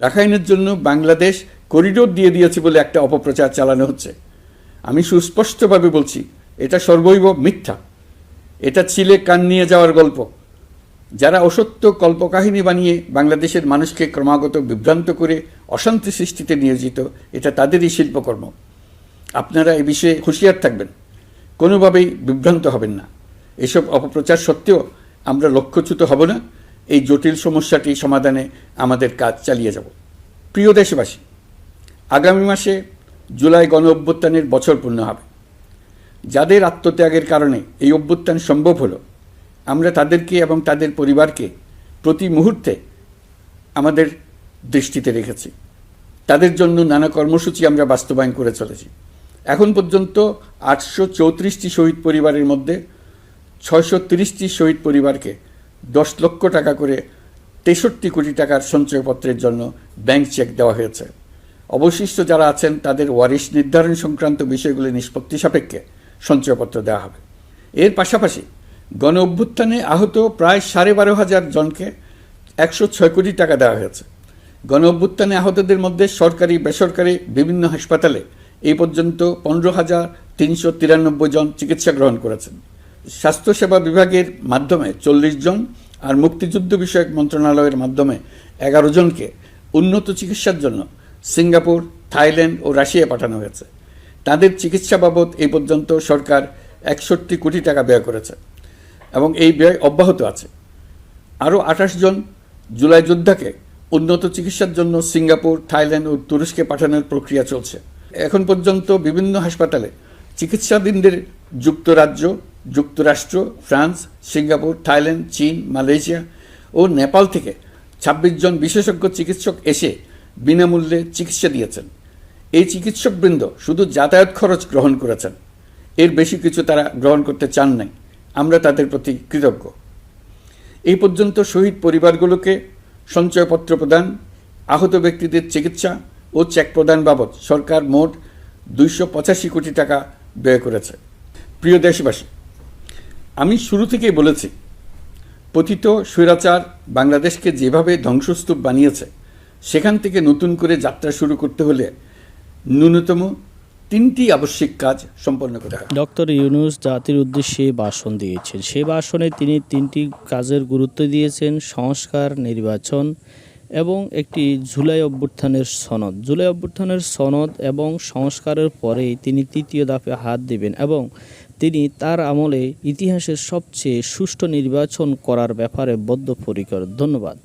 রাখাইনের জন্য বাংলাদেশ করিডোর দিয়ে দিয়েছে বলে একটা অপপ্রচার চালানো হচ্ছে। আমি সুস্পষ্টভাবে বলছি, এটা সর্বৈব মিথ্যা। এটা ছিলে কান নিয়ে যাওয়ার গল্প। যারা অসত্য কল্পকাহিনী বানিয়ে বাংলাদেশের মানুষকে ক্রমাগত বিভ্রান্ত করে অশান্তি সৃষ্টিতে নিয়োজিত, এটা তাদেরই শিল্পকর্ম। আপনারা এ বিষয়ে হুঁশিয়ার থাকবেন। কোনোভাবেই বিভ্রান্ত হবেন না। এসব অপপ্রচার সত্ত্বেও আমরা লক্ষ্যচ্যুত হব না। এই জটিল সমস্যাটি সমাধানে আমাদের কাজ চালিয়ে যাব। প্রিয় দেশবাসী, আগামী মাসে জুলাই গণ অভ্যুত্থানের বছর পূর্ণ হবে। যাদের আত্মত্যাগের কারণে এই অভ্যুত্থান সম্ভব হলো, আমরা তাদেরকে এবং তাদের পরিবারকে প্রতি মুহূর্তে আমাদের দৃষ্টিতে রেখেছি। তাদের জন্য নানা কর্মসূচি আমরা বাস্তবায়ন করে চলেছি। এখন পর্যন্ত আটশো চৌত্রিশটি শহীদ পরিবারের মধ্যে ছয়শো তিরিশটি শহীদ পরিবারকে দশ লক্ষ টাকা করে তেষট্টি কোটি টাকার সঞ্চয়পত্রের জন্য ব্যাংক চেক দেওয়া হয়েছে। অবশিষ্ট যারা আছেন, তাদের ওয়ারিশ নির্ধারণ সংক্রান্ত বিষয়গুলি নিষ্পত্তি সাপেক্ষে সঞ্চয়পত্র দেওয়া হবে। এর পাশাপাশি গণ অভ্যুত্থানে আহত প্রায় সাড়ে বারো হাজার জনকে একশো ছয় কোটি টাকা দেওয়া হয়েছে। গণ অভ্যুত্থানে আহতদের মধ্যে সরকারি, বেসরকারি বিভিন্ন হাসপাতালে এই পর্যন্ত পনেরো হাজার তিনশো তিরানব্বই জন চিকিৎসা গ্রহণ করেছেন। স্বাস্থ্যসেবা বিভাগের মাধ্যমে চল্লিশ জন আর মুক্তিযুদ্ধ বিষয়ক মন্ত্রণালয়ের মাধ্যমে এগারো জনকে উন্নত চিকিৎসার জন্য সিঙ্গাপুর, থাইল্যান্ড ও রাশিয়া পাঠানো হয়েছে। তাদের চিকিৎসা বাবদ এই পর্যন্ত সরকার একষট্টি কোটি টাকা ব্যয় করেছে এবং এই ব্যয় অব্যাহত আছে। আরও আঠাশ জন জুলাই যোদ্ধাকে উন্নত চিকিৎসার জন্য সিঙ্গাপুর, থাইল্যান্ড ও তুরস্কে পাঠানোর প্রক্রিয়া চলছে। এখন পর্যন্ত বিভিন্ন হাসপাতালে চিকিৎসাধীনদের যুক্তরাজ্য যুক্তরাষ্ট্র, ফ্রান্স, সিঙ্গাপুর, থাইল্যান্ড, চীন, মালয়েশিয়া ও নেপাল থেকে ছাব্বিশ জন বিশেষজ্ঞ চিকিৎসক এসে বিনামূল্যে চিকিৎসা দিয়েছেন। এই চিকিৎসকবৃন্দ শুধু যাতায়াত খরচ গ্রহণ করেছেন, এর বেশি কিছু তারা গ্রহণ করতে চান নাই। আমরা তাদের প্রতি কৃতজ্ঞ। এই পর্যন্ত শহীদ পরিবারগুলোকে সঞ্চয়পত্র প্রদান, আহত ব্যক্তিদের চিকিৎসা ও চেক প্রদান বাবদ সরকার মোট দুইশো পঁচাশি কোটি টাকা ব্যয় করেছে। প্রিয় দেশবাসী আমি শুরু থেকেই বলেছি, পতিত স্বৈরাচার বাংলাদেশকে যেভাবে ধ্বংসস্তূপ বানিয়েছে, সেখান থেকে নতুন করে যাত্রা শুরু করতে হলে ন্যূনতম তিনটি আবশ্যিক কাজ সম্পন্ন করতে হবে। ডক্টর ইউনুস জাতির উদ্দেশ্যে ভাষণ দিয়েছেন। সেই ভাষণে তিনি তিনটি কাজের গুরুত্ব দিয়েছেন, সংস্কার, নির্বাচন এবং একটি জুলাই অভ্যুত্থানের সনদ। জুলাই অভ্যুত্থানের সনদ এবং সংস্কারের পরেই তিনি তৃতীয় ধাপে হাত দেবেন এবং তিনি তার আমলে ইতিহাসের সবচেয়ে সুষ্ঠু নির্বাচন করার ব্যাপারে বদ্ধপরিকর। ধন্যবাদ।